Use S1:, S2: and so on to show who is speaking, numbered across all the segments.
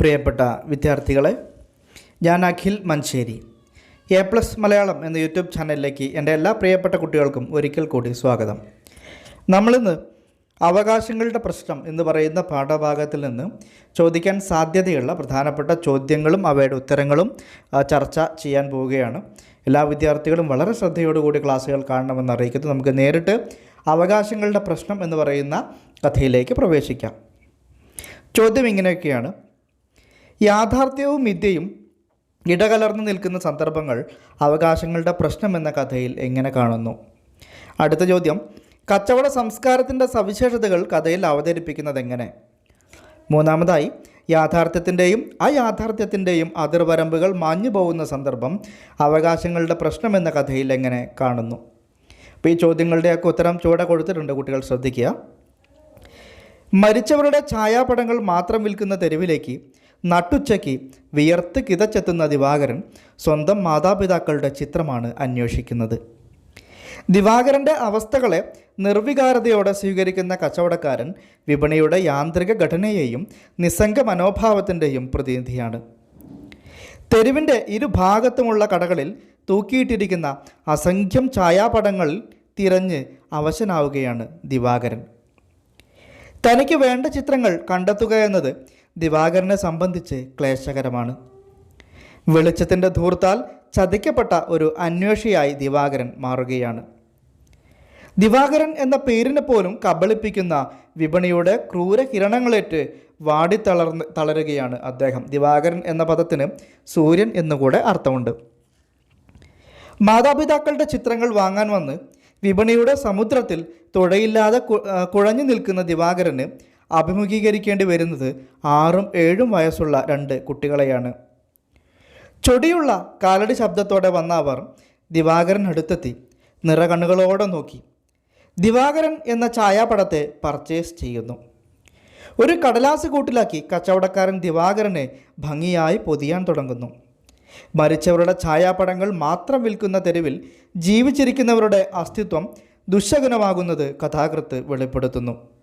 S1: പ്രിയപ്പെട്ട വിദ്യാർത്ഥികളെ ഞാൻ അഖിൽ മഞ്ചേരി എ പ്ലസ് മലയാളം എന്ന യൂട്യൂബ് ചാനലിലേക്ക് എന്റെ എല്ലാ പ്രിയപ്പെട്ട കുട്ടികൾക്കും ഒരിക്കൽ കൂടി സ്വാഗതം. നമ്മളിന്ന് അവകാശങ്ങളുടെ പ്രശ്നം എന്ന് പറയുന്ന പാഠഭാഗത്തിൽ നിന്ന് ചോദിക്കാൻ സാധ്യതയുള്ള പ്രധാനപ്പെട്ട ചോദ്യങ്ങളും അവയുടെ ഉത്തരങ്ങളും ചർച്ച ചെയ്യാൻ പോവുകയാണ്. എല്ലാ വിദ്യാർത്ഥികളും വളരെ ശ്രദ്ധയോടുകൂടി ക്ലാസ്സുകൾ കാണണമെന്ന് അറിയിക്കുന്നു. നമുക്ക് നേരിട്ട് അവകാശങ്ങളുടെ പ്രശ്നം എന്ന് പറയുന്ന കഥയിലേക്ക് പ്രവേശിക്കാം. ചോദ്യം ഇങ്ങനെയൊക്കെയാണ്. യാഥാർത്ഥ്യവും മിഥ്യയും ഇടകലർന്നു നിൽക്കുന്ന സന്ദർഭങ്ങൾ അവകാശങ്ങളുടെ പ്രശ്നം എന്ന കഥയിൽ എങ്ങനെ കാണുന്നു? അടുത്ത ചോദ്യം കച്ചവട സംസ്കാരത്തിന്റെ സവിശേഷതകൾ കഥയിൽ അവതരിപ്പിക്കുന്നത് എങ്ങനെ? മൂന്നാമതായി യാഥാർത്ഥ്യത്തിന്റെയും അയാഥാർത്ഥ്യത്തിന്റെയും അതിർവരമ്പുകൾ മാഞ്ഞു പോകുന്ന സന്ദർഭം അവകാശങ്ങളുടെ പ്രശ്നം എന്ന കഥയിൽ എങ്ങനെ കാണുന്നു? അപ്പോൾ ഈ ചോദ്യങ്ങളുടെയൊക്കെ ഉത്തരം ചുവടെ കൊടുത്തിട്ടുണ്ട് കുട്ടികൾ ശ്രദ്ധിക്കുക. മരിച്ചവരുടെ ഛായാപടങ്ങൾ മാത്രം വിൽക്കുന്ന തെരുവിലേക്ക് നട്ടുച്ചയ്ക്ക് വിയർത്ത് കിതച്ചെത്തുന്ന ദിവാകരൻ സ്വന്തം മാതാപിതാക്കളുടെ ചിത്രമാണ് അന്വേഷിക്കുന്നത്. ദിവാകരന്റെ അവസ്ഥകളെ നിർവികാരതയോടെ സ്വീകരിക്കുന്ന കച്ചവടക്കാരൻ വിപണിയുടെ യാന്ത്രിക ഘടനയെയും നിസ്സംഗ മനോഭാവത്തിന്റെയും പ്രതിനിധിയാണ്. തെരുവിന്റെ ഇരുഭാഗത്തുമുള്ള കടകളിൽ തൂക്കിയിട്ടിരിക്കുന്ന അസംഖ്യം ഛായാപടങ്ങൾ തിരഞ്ഞ് അവശനാവുകയാണ് ദിവാകരൻ. തനിക്ക് വേണ്ട ചിത്രങ്ങൾ കണ്ടെത്തുക എന്നത് ദിവാകരനെ സംബന്ധിച്ച് ക്ലേശകരമാണ്. വെളിച്ചത്തിന്റെ ധൂർത്താൽ ചതിക്കപ്പെട്ട ഒരു അന്വേഷിയായി ദിവാകരൻ മാറുകയാണ്. ദിവാകരൻ എന്ന പേരിനെ പോലും കബളിപ്പിക്കുന്ന വിപണിയുടെ ക്രൂര കിരണങ്ങളേറ്റ് വാടിത്തളർന്ന് തളരുകയാണ് അദ്ദേഹം. ദിവാകരൻ എന്ന പദത്തിന് സൂര്യൻ എന്നുകൂടെ അർത്ഥമുണ്ട്. മാതാപിതാക്കളുടെ ചിത്രങ്ങൾ വാങ്ങാൻ വന്ന് വിപണിയുടെ സമുദ്രത്തിൽ തുഴയില്ലാതെ കുഴഞ്ഞു നിൽക്കുന്ന ദിവാകരന് അഭിമുഖീകരിക്കേണ്ടി വരുന്നത് ആറും ഏഴും വയസ്സുള്ള രണ്ട് കുട്ടികളെയാണ്. ചൊടിയുള്ള കാലടി ശബ്ദത്തോടെ വന്ന അവർ ദിവാകരൻ അടുത്തെത്തി നിറകണ്ണുകളോടെ നോക്കി. ദിവാകരൻ എന്ന ഛായാപടത്തെ പർച്ചേസ് ചെയ്യുന്നു. ഒരു കടലാസ് കൂട്ടിലാക്കി കച്ചവടക്കാരൻ ദിവാകരനെ ഭംഗിയായി പൊതിയാൻ തുടങ്ങുന്നു. മരിച്ചവരുടെ ഛായാപടങ്ങൾ മാത്രം വിൽക്കുന്ന തെരുവിൽ ജീവിച്ചിരിക്കുന്നവരുടെ അസ്തിത്വം ദുശകനമാകുന്നത് കഥാകൃത്ത് വെളിപ്പെടുത്തുന്നു.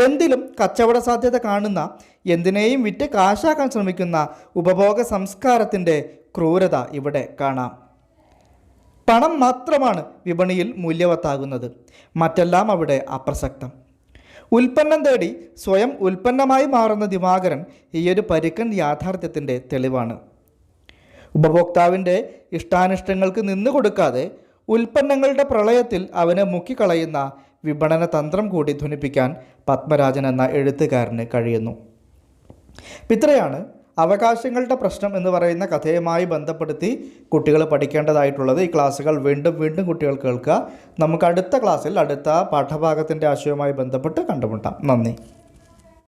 S1: എന്തിലും കച്ചവട സാധ്യത കാണുന്ന എന്തിനേയും വിറ്റ് കാശാക്കാൻ ശ്രമിക്കുന്ന ഉപഭോഗ സംസ്കാരത്തിന്റെ ക്രൂരത ഇവിടെ കാണാം. പണം മാത്രമാണ് വിപണിയിൽ മൂല്യവത്താകുന്നത്. മറ്റെല്ലാം അവിടെ അപ്രസക്തം. ഉൽപ്പന്നം തേടി സ്വയം ഉൽപ്പന്നമായി മാറുന്ന ദിവാകരൻ ഈയൊരു പരുക്കൻ യാഥാർത്ഥ്യത്തിന്റെ തെളിവാണ്. ഉപഭോക്താവിന്റെ ഇഷ്ടാനിഷ്ടങ്ങൾക്ക് നിന്നു കൊടുക്കാതെ ഉൽപ്പന്നങ്ങളുടെ പ്രളയത്തിൽ അവനെ മുക്കിക്കളയുന്ന വിപണന തന്ത്രം കൂടി ധ്വനിപ്പിക്കാൻ പത്മരാജൻ എന്ന എഴുത്തുകാരന് കഴിയുന്നു. പിത്രയാണ് അവകാശങ്ങളുടെ പ്രശ്നം എന്ന് പറയുന്ന കഥയുമായി ബന്ധപ്പെടുത്തി കുട്ടികൾ പഠിക്കേണ്ടതായിട്ടുള്ളത്. ഈ ക്ലാസ്സുകൾ വീണ്ടും വീണ്ടും കുട്ടികൾ കേൾക്കുക. നമുക്ക് അടുത്ത ക്ലാസ്സിൽ അടുത്ത പാഠഭാഗത്തിന്റെ ആശയവുമായി ബന്ധപ്പെട്ട് കണ്ടുമുട്ടാം. നന്ദി.